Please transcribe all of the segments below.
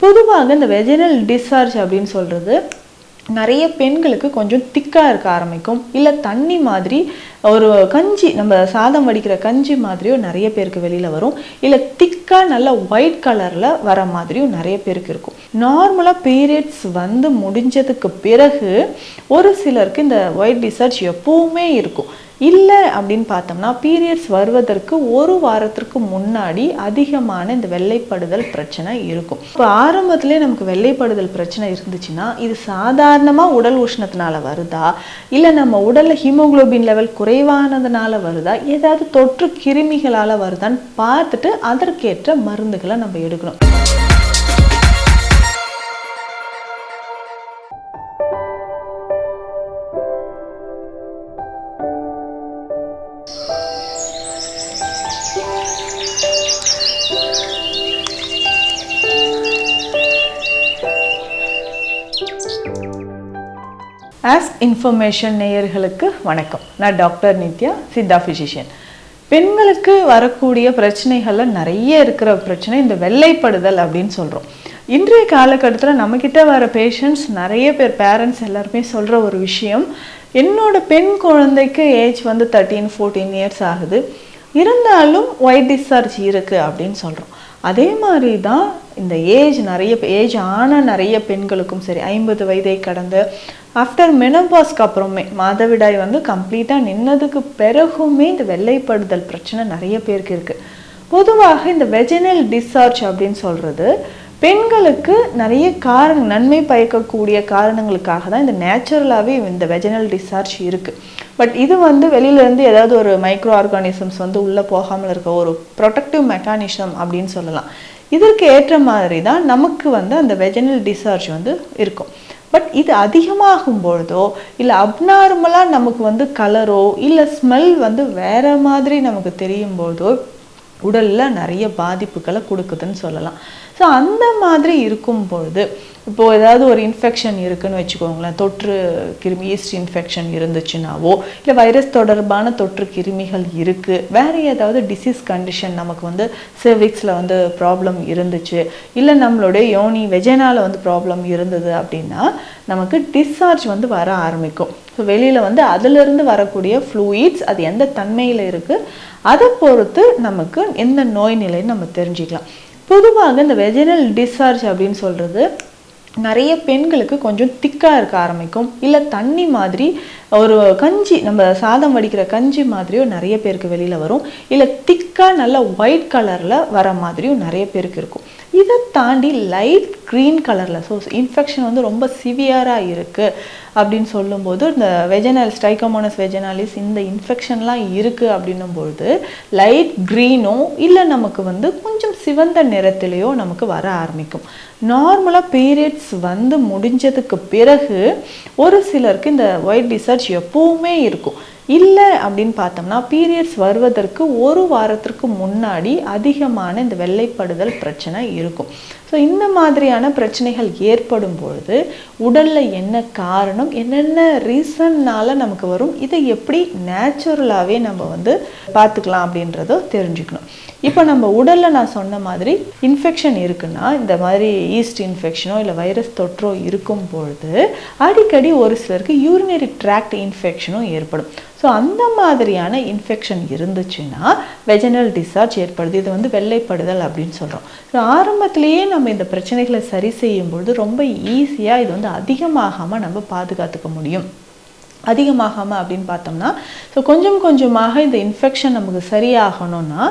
பொதுவாக இந்த vaginal discharge அப்படின்னு சொல்கிறது நிறைய பெண்களுக்கு கொஞ்சம் திக்காக இருக்க ஆரம்பிக்கும். இல்லை தண்ணி மாதிரி ஒரு கஞ்சி நம்ம சாதம் வடிக்கிற கஞ்சி மாதிரியும் நிறைய பேருக்கு வெளியில் வரும். இல்லை திக்காக நல்ல ஒயிட் கலரில் வர மாதிரியும் நிறைய பேருக்கு இருக்கும். நார்மலாக பீரியட்ஸ் வந்து முடிஞ்சதுக்கு பிறகு ஒரு சிலருக்கு இந்த ஒயிட் டிஸ்சார்ஜ் எப்போவுமே இருக்கும். இல்லை அப்படின்னு பார்த்தோம்னா பீரியட்ஸ் வருவதற்கு ஒரு வாரத்திற்கு முன்னாடி அதிகமான இந்த வெள்ளைப்படுதல் பிரச்சனை இருக்கும். இப்போ ஆரம்பத்திலே நமக்கு வெள்ளைப்படுதல் பிரச்சனை இருந்துச்சுன்னா இது சாதாரணமாக உடல் உஷ்ணத்தினால வருதா? இல்லை நம்ம உடலில் ஹீமோக்ளோபின் லெவல் குறை குறைவானதுனால வருதா? ஏதாவது தொற்று கிருமிகளால் வருதான்னு பார்த்துட்டு அதற்கேற்ற மருந்துகளை நம்ம எடுக்கணும். ஆஸ் இன்ஃபர்மேஷன் நேயர்களுக்கு வணக்கம். நான் டாக்டர் நித்யா சித்தா ஃபிசிஷியன் பெண்களுக்கு வரக்கூடிய பிரச்சனைகளில் நிறைய இருக்கிற பிரச்சனை இந்த வெள்ளைப்படுதல் அப்படின்னு சொல்கிறோம் இன்றைய காலகட்டத்தில் நம்மக்கிட்ட வர பேஷண்ட்ஸ் நிறைய பேர் பேரண்ட்ஸ் எல்லாருமே சொல்கிற ஒரு விஷயம் என்னோட பெண் குழந்தைக்கு ஏஜ் வந்து தேர்ட்டீன் ஃபோர்டீன் இயர்ஸ் ஆகுது. இருந்தாலும் ஒயிட் டிஸ்சார்ஜ் இருக்குது அப்படின்னு சொல்கிறோம் அதே மாதிரி தான் இந்த ஏஜ் நிறைய ஏஜ் ஆன நிறைய பெண்களுக்கும் சரி ஐம்பது வயதை கடந்து ஆஃப்டர் மெனோபாஸ்க்கு அப்புறமே மாதவிடாய் வந்து கம்ப்ளீட்டாக நின்னதுக்கு பிறகுமே இந்த வெள்ளைப்படுதல் பிரச்சனை நிறைய பேருக்கு இருக்குது பொதுவாக இந்த வெஜினல் டிஸ்சார்ஜ் அப்படின்னு சொல்கிறது பெண்களுக்கு நிறைய காரணம் நன்மை பயக்கக்கூடிய காரணங்களுக்காக தான் இந்த நேச்சுரலாகவே இந்த வெஜினல் டிஸ்சார்ஜ் இருக்குது பட் இது வந்து வெளியிலேருந்து ஏதாவது ஒரு மைக்ரோ ஆர்கானிசம்ஸ் வந்து உள்ளே போகாமல் இருக்க ஒரு ப்ரொடக்டிவ் மெக்கானிசம் அப்படின்னு சொல்லலாம். இதற்கு ஏற்ற மாதிரி தான் நமக்கு வந்து அந்த வெஜினல் டிஸ்சார்ஜ் வந்து இருக்கும். பட் இது அதிகமாகும் பொழுதோ இல்லை அப்நார்மலாக நமக்கு வந்து கலரோ இல்லை ஸ்மெல் வந்து வேற மாதிரி நமக்கு தெரியும் போதோ உடலில் நிறைய பாதிப்புகளை கொடுக்குதுன்னு சொல்லலாம். ஸோ அந்த மாதிரி இருக்கும் பொழுது இப்போது ஏதாவது ஒரு இன்ஃபெக்ஷன் இருக்குன்னு வச்சுக்கோங்களேன் தொற்று கிருமி ஈஸ்ட் இன்ஃபெக்ஷன் இருந்துச்சுனாவோ இல்லை வைரஸ் தொடர்பான தொற்று கிருமிகள் இருக்குது வேறு ஏதாவது டிசீஸ் கண்டிஷன் நமக்கு வந்து செர்விக்ஸில் வந்து ப்ராப்ளம் இருந்துச்சு இல்லை நம்மளுடைய யோனி வெஜைனால வந்து ப்ராப்ளம் இருந்தது அப்படின்னா நமக்கு டிஸ்சார்ஜ் வந்து வர ஆரம்பிக்கும். ஸோ வெளியில் வந்து அதிலிருந்து வரக்கூடிய ஃப்ளூயிட்ஸ் அது எந்த தன்மையில் இருக்குது அதை பொறுத்து நமக்கு எந்த நோய் நிலைன்னு நம்ம தெரிஞ்சுக்கலாம். பொதுவாக இந்த வெஜினல் டிஸ்சார்ஜ் அப்படின்னு சொல்கிறது நிறைய பெண்களுக்கு கொஞ்சம் திக்காக இருக்க ஆரம்பிக்கும். இல்லை தண்ணி மாதிரி ஒரு கஞ்சி நம்ம சாதம் வடிக்கிற கஞ்சி மாதிரியும் நிறைய பேருக்கு வெளியில் வரும். இல்லை திக்காக நல்ல ஒயிட் கலரில் வர மாதிரியும் நிறைய பேருக்கு இருக்கும். இதை தாண்டி லைட் க்ரீன் கலரில் ஸோ இன்ஃபெக்ஷன் வந்து ரொம்ப சிவியராக இருக்குது அப்படின்னு சொல்லும்போது இந்த வெஜனல் ஸ்ட்ரைக்கோமோனஸ் வெஜனாலிஸ் இந்த இன்ஃபெக்ஷன்லாம் இருக்குது அப்படின்னும் பொழுது லைட் க்ரீனோ இல்லை நமக்கு வந்து கொஞ்சம் சிவந்த நிறத்திலேயோ நமக்கு வர ஆரம்பிக்கும். நார்மலாக பீரியட்ஸ் வந்து முடிஞ்சதுக்கு பிறகு ஒரு சிலருக்கு இந்த ஒயிட் டிஸ்சார்ஜ் எப்பவுமே இருக்கும். இல்லை அப்படின்னு பார்த்தோம்னா பீரியட்ஸ் வருவதற்கு ஒரு வாரத்திற்கு முன்னாடி அதிகமான இந்த வெள்ளைப்படுதல் பிரச்சனை இருக்கும். ஸோ இந்த மாதிரியான பிரச்சனைகள் ஏற்படும் பொழுது உடலில் என்ன காரணம் என்னென்ன ரீசன்னால் நமக்கு வரும் இதை எப்படி நேச்சுரலாகவே நம்ம வந்து பார்த்துக்கலாம் அப்படின்றத தெரிஞ்சுக்கணும். இப்போ நம்ம உடலில் நான் சொன்ன மாதிரி இன்ஃபெக்ஷன் இருக்குன்னா இந்த மாதிரி ஈஸ்ட் இன்ஃபெக்ஷனோ இல்லை வைரஸ் தொற்றோ இருக்கும் பொழுது அடிக்கடி ஒரு சிலருக்கு யூரினரி ட்ராக்ட் இன்ஃபெக்ஷனும் ஏற்படும். ஸோ அந்த மாதிரியான இன்ஃபெக்ஷன் இருந்துச்சுன்னா வெஜனல் டிஸ்சார்ஜ் ஏற்படுது. இது வந்து வெள்ளைப்படுதல் அப்படின்னு சொல்கிறோம் ஸோ ஆரம்பத்திலேயே நம்ம இந்த பிரச்சனைகளை சரி செய்யும் பொழுது ரொம்ப ஈஸியாக இது வந்து அதிகமாகாமல் நம்ம பாதுகாத்துக்க முடியும். அதிகமாகாமல் அப்படின்னு பார்த்தோம்னா ஸோ கொஞ்சம் கொஞ்சமாக இந்த இன்ஃபெக்ஷன் நமக்கு சரியாகணும்னா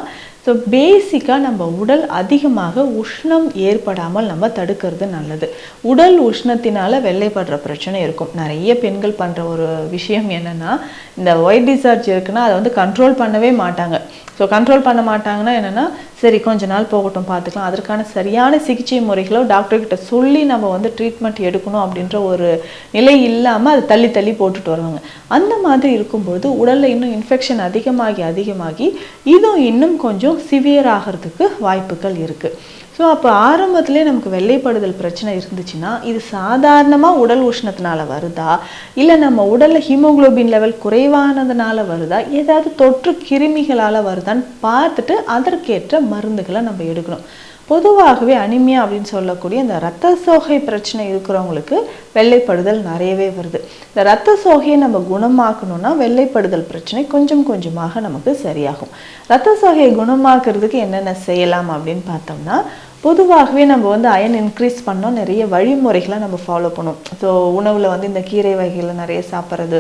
ஸோ பேசிக்காக நம்ம உடல் அதிகமாக உஷ்ணம் ஏற்படாமல் நம்ம தடுக்கிறது நல்லது. உடல் உஷ்ணத்தினால வெள்ளைப்படுற பிரச்சனை இருக்கும். நிறைய பெண்கள் பண்ணுற ஒரு விஷயம் என்னென்னா இந்த ஒயிட் டிசார்ஜ் இருக்குன்னா அதை வந்து கண்ட்ரோல் பண்ணவே மாட்டாங்க. ஸோ கண்ட்ரோல் பண்ண மாட்டாங்கன்னா என்னென்னா சரி கொஞ்ச நாள் போகட்டும் பார்த்துக்கலாம். அதற்கான சரியான சிகிச்சை முறைகளோ டாக்டர்கிட்ட சொல்லி நம்ம வந்து ட்ரீட்மெண்ட் எடுக்கணும் அப்படின்ற ஒரு நிலை இல்லாமல் அதை தள்ளி தள்ளி போட்டுட்டு வருவாங்க. அந்த மாதிரி இருக்கும்போது உடலில் இன்னும் இன்ஃபெக்ஷன் அதிகமாகி அதிகமாகி இதுவும் இன்னும் கொஞ்சம் சிவியர் ஆகிறதுக்கு வாய்ப்புகள் இருக்குது ஸோ அப்போ ஆரம்பத்திலே நமக்கு வெள்ளைப்படுதல் பிரச்சனை இருந்துச்சுன்னா இது சாதாரணமாக உடல் உஷ்ணத்தினால வருதா? இல்லை நம்ம உடலில் ஹீமோக்ளோபின் லெவல் குறைவானதுனால வருதா? ஏதாவது தொற்று கிருமிகளால் வருதான்னு பார்த்துட்டு அதற்கேற்ற மருந்துகளை நம்ம எடுக்கணும். பொதுவாகவே அனிமியா அப்படின்னு சொல்லக்கூடிய இந்த ரத்த சோகை பிரச்சனை இருக்கிறவங்களுக்கு வெள்ளைப்படுதல் நிறையவே வருது. இந்த ரத்த சோகையை நம்ம குணமாக்கணும்னா வெள்ளைப்படுதல் பிரச்சனை கொஞ்சம் கொஞ்சமாக நமக்கு சரியாகும். ரத்த சோகையை குணமாக்குறதுக்கு என்னென்ன செய்யலாம் அப்படின்னு பார்த்தோம்னா பொதுவாகவே நம்ம வந்து அயன் இன்க்ரீஸ் பண்ணோம். நிறைய வழிமுறைகளை நம்ம ஃபாலோ பண்ணுவோம் ஸோ உணவில் வந்து இந்த கீரை வகைகளை நிறைய சாப்பிட்றது.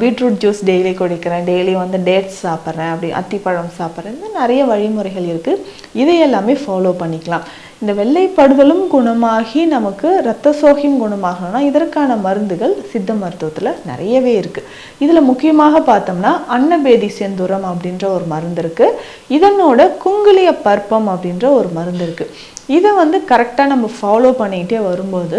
பீட்ரூட் ஜூஸ் டெய்லி குடிக்கிறேன். டெய்லி வந்து டேட்ஸ் சாப்பிட்றேன். அப்படி அத்திப்பழம் சாப்பிட்றேன். நிறைய வழிமுறைகள் இருக்குது இதை எல்லாமே ஃபாலோ பண்ணிக்கலாம். இந்த வெள்ளைப்படுதலும் குணமாகி நமக்கு இரத்த சோகையும் குணமாகணும்னா இதற்கான மருந்துகள் சித்த மருத்துவத்தில் நிறையவே இருக்குது இதில் முக்கியமாக பார்த்தோம்னா அன்னபேதி செந்துரம் அப்படின்ற ஒரு மருந்து இருக்குது இதனோட குங்குலிய பற்பம் அப்படின்ற ஒரு மருந்து இருக்குது இதை வந்து கரெக்டாக நம்ம ஃபாலோ பண்ணிக்கிட்டே வரும்போது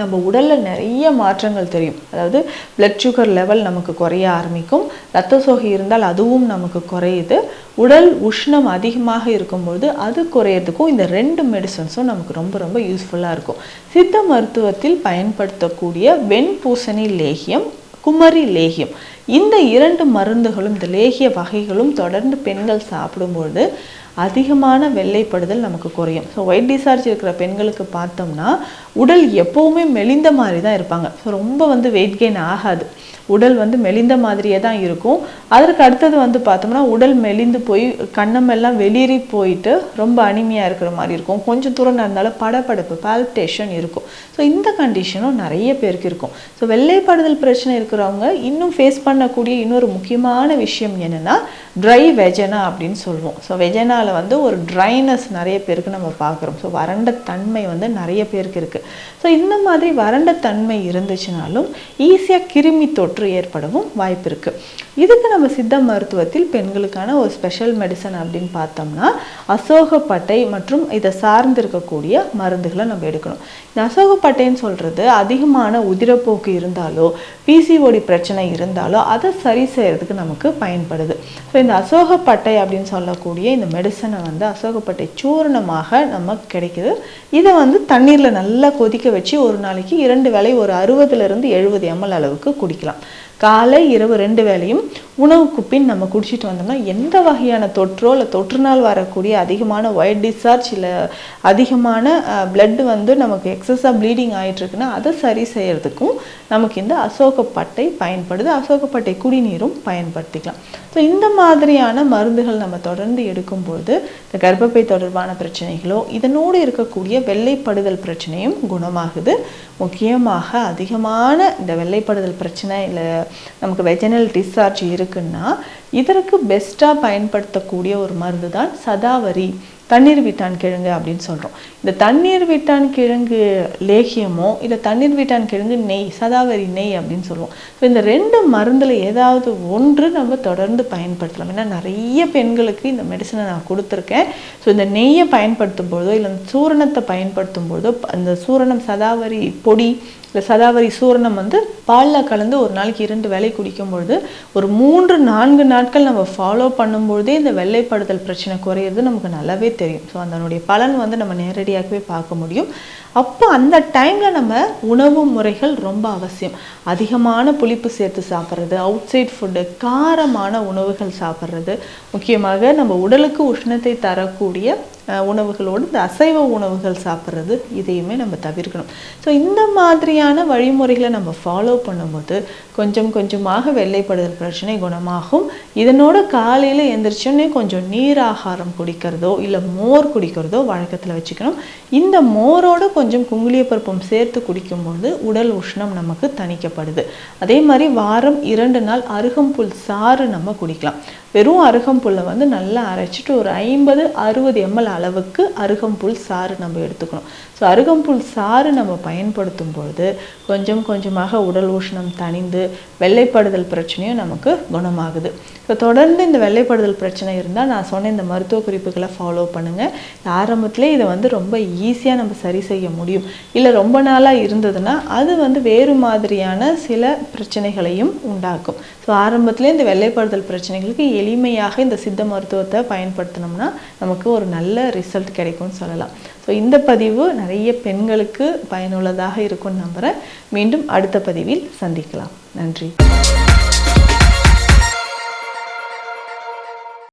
நம்ம உடலில் நிறைய மாற்றங்கள் தெரியும். அதாவது பிளட் சுகர் லெவல் நமக்கு குறைய ஆரம்பிக்கும். ரத்த சோகை இருந்தால் அதுவும் நமக்கு குறையுது. உடல் உஷ்ணம் அதிகமாக இருக்கும்பொழுது அது குறையிறதுக்கும் இந்த ரெண்டு மெடிசன்ஸும் நமக்கு ரொம்ப ரொம்ப யூஸ்ஃபுல்லாக இருக்கும். சித்த மருத்துவத்தில் பயன்படுத்தக்கூடிய வெண்பூசணி லேகியம் குமரி லேகியம். இந்த இரண்டு மருந்துகளும் இந்த லேகிய வகைகளும் தொடர்ந்து பெண்கள் சாப்பிடும்பொழுது அதிகமான வெள்ளைப்படுதல் நமக்கு குறையும். ஸோ ஒயிட் டிசார்ஜ் இருக்கிற பெண்களுக்கு பார்த்தோம்னா உடல் எப்போவுமே மெலிந்த மாதிரி தான் இருப்பாங்க. ஸோ ரொம்ப வந்து வெயிட் கெயின் ஆகாது. உடல் வந்து மெலிந்த மாதிரியே தான் இருக்கும். அதற்கு அடுத்தது வந்து பார்த்தோம்னா உடல் மெலிந்து போய் கண்ணமெல்லாம் வெளியேறி போயிட்டு ரொம்ப அனிமையாக இருக்கிற மாதிரி இருக்கும். கொஞ்சம் தூரம் நடந்தாலும் படப்படப்பு பால்டேஷன் இருக்கும். ஸோ இந்த கண்டிஷனும் நிறைய பேருக்கு இருக்கும். ஸோ வெள்ளைப்படுதல் பிரச்சனை இருக்கிறவங்க இன்னும் ஃபேஸ் பண்ணக்கூடிய இன்னொரு முக்கியமான விஷயம் என்னென்னா ட்ரை வெஜனா அப்படின்னு சொல்லுவோம் ஸோ வெஜனாவில் வந்து ஒரு ட்ரைனஸ் நிறைய பேருக்கு நம்ம பார்க்குறோம். ஸோ வறண்ட தன்மை வந்து நிறைய பேருக்கு இருக்குது ஸோ இந்த மாதிரி வறண்ட தன்மை இருந்துச்சுனாலும் ஈஸியாக கிருமி தொற்று தொற்று ஏற்படவும் வாய்ப்பு இருக்குது இதுக்கு நம்ம சித்த மருத்துவத்தில் பெண்களுக்கான ஒரு ஸ்பெஷல் மெடிசன் அப்படின்னு பார்த்தோம்னா அசோகப்பட்டை மற்றும் இதை சார்ந்து இருக்கக்கூடிய மருந்துகளை நம்ம எடுக்கணும். இந்த அசோகப்பட்டைன்னு சொல்கிறது அதிகமான உதிரப்போக்கு இருந்தாலோ பிசிஓடி பிரச்சனை இருந்தாலோ அதை சரி செய்கிறதுக்கு நமக்கு பயன்படுது. ஸோ இந்த அசோகப்பட்டை அப்படின்னு சொல்லக்கூடிய இந்த மெடிசனை வந்து அசோகப்பட்டை சூரணமாக நமக்கு கிடைக்குது. இதை வந்து தண்ணீரில் நல்லா கொதிக்க வச்சு ஒரு நாளைக்கு இரண்டு வேளை ஒரு அறுபதுலேருந்து எழுபது எம்எல் அளவுக்கு குடிக்கலாம். காலை இரவு ரெண்டு வேளையும் உணவுக்கு பின் நம்ம குடிச்சிட்டு வந்தோம்னா எந்த வகையான தொற்றோ இல்லை தொற்றுனால் வரக்கூடிய அதிகமான ஒயிட் டிஸ்சார்ஜ் இல்லை அதிகமான பிளட்டு வந்து நமக்கு எக்ஸஸாக ப்ளீடிங் ஆகிட்டுருக்குன்னா அதை சரி செய்யறதுக்கும் நமக்கு இந்த அசோகப்பட்டை பயன்படுது. அசோகப்பட்டை குடிநீரும் பயன்படுத்திக்கலாம். ஸோ இந்த மாதிரியான மருந்துகள் நம்ம தொடர்ந்து எடுக்கும்போது இந்த கர்ப்பப்பை தொடர்பான பிரச்சனைகளோ இதனோடு இருக்கக்கூடிய வெள்ளைப்படுதல் பிரச்சனையும் குணமாகுது. முக்கியமாக அதிகமான இந்த வெள்ளைப்படுதல் பிரச்சனை இல்லை நமக்கு வெஜனல் டிஸ்சார்ஜ் இருக்குன்னா இதற்கு பெஸ்ட்டாக பயன்படுத்தக்கூடிய ஒரு மருந்து தான் சதாவரி தண்ணீர் வீட்டான் கிழங்கு அப்படின்னு சொல்கிறோம் இந்த தண்ணீர் வீட்டான் கிழங்கு லேகியமோ இல்லை தண்ணீர் வீட்டான் கிழங்கு நெய் சதாவரி நெய் அப்படின்னு சொல்லுவோம். ஸோ இந்த ரெண்டு மருந்தில் ஏதாவது ஒன்று நம்ம தொடர்ந்து பயன்படுத்தலாம். ஏன்னா நிறைய பெண்களுக்கு இந்த மெடிசனை நான் கொடுத்துருக்கேன். ஸோ இந்த நெய்யை பயன்படுத்தும் பொழுதோ இல்லை சூரணத்தை பயன்படுத்தும் பொழுதோ அந்த சூரணம் சதாவரி பொடி இல்லை சதாவரி சூரணம் வந்து பாலில் கலந்து ஒரு நாளைக்கு இரண்டு வேலை குடிக்கும் பொழுது ஒரு மூன்று நான்கு நாட்கள் நம்ம ஃபாலோ பண்ணும்பொழுதே இந்த வெள்ளைப்படுதல் பிரச்சனை குறையிறது நமக்கு நல்லாவே தெரியும். ஸோ அதனுடைய பலன் வந்து நம்ம நேரடியாகவே பார்க்க முடியும். அப்போ அந்த டைமில் நம்ம உணவு முறைகள் ரொம்ப அவசியம். அதிகமான புளிப்பு சேர்த்து சாப்பிட்றது அவுட் சைட் ஃபுட்டு காரமான உணவுகள் சாப்பிட்றது. முக்கியமாக நம்ம உடலுக்கு உஷ்ணத்தை தரக்கூடிய உணவுகளோடு இந்த அசைவ உணவுகள் சாப்பிட்றது இதையுமே நம்ம தவிர்க்கணும். ஸோ இந்த மாதிரியான வழிமுறைகளை நம்ம ஃபாலோ பண்ணும்போது கொஞ்சம் கொஞ்சமாக வெள்ளைப்படுதல் பிரச்சனை குணமாகும். இதனோட காலையில் எந்திரிச்சோன்னே கொஞ்சம் நீர் ஆகாரம் குடிக்கிறதோ இல்லை மோர் குடிக்கிறதோ வழக்கத்தில் வச்சுக்கணும். இந்த மோரோட கொஞ்சம் குங்குளிய பருப்பம் சேர்த்து குடிக்கும்போது உடல் உஷ்ணம் நமக்கு தணிக்கப்படுது. அதே மாதிரி வாரம் இரண்டு நாள் அருகம்புல் சாறு நம்ம குடிக்கலாம். வெறும் அருகம்புல்லை வந்து நல்லா அரைச்சிட்டு ஒரு ஐம்பது அறுபது எம்எல் அளவுக்கு அருகம்புல் சாறு நம்ம எடுத்துக்கணும். ஸோ அருகம்புல் சாறு நம்ம பயன்படுத்தும் பொழுது கொஞ்சம் கொஞ்சமாக உடல் உஷ்ணம் தணிந்து வெள்ளைப்படுதல் பிரச்சனையும் நமக்கு குணமாகுது. ஸோ தொடர்ந்து இந்த வெள்ளைப்படுதல் பிரச்சனை இருந்தால் நான் சொன்ன இந்த மருத்துவ குறிப்புகளை ஃபாலோ பண்ணுங்கள் ஆரம்பத்திலே இதை வந்து ரொம்ப ஈஸியாக நம்ம சரி செய்ய முடியும். இல்லை ரொம்ப நாளாக இருந்ததுன்னா அது வந்து வேறு மாதிரியான சில பிரச்சனைகளையும் உண்டாக்கும். ஸோ ஆரம்பத்திலே இந்த வெள்ளைப்படுதல் பிரச்சனைகளுக்கு எளிமையாக இந்த சித்த மருத்துவத்தை பயன்படுத்தினோம்னா நமக்கு ஒரு நல்ல ரிசல்ட் கிடைக்கும்னு சொல்லலாம். ஸோ இந்த பதிவு நிறைய பெண்களுக்கு பயனுள்ளதாக இருக்கும்னு நம்புகிறேன் மீண்டும் அடுத்த பதிவில் சந்திக்கலாம். நன்றி.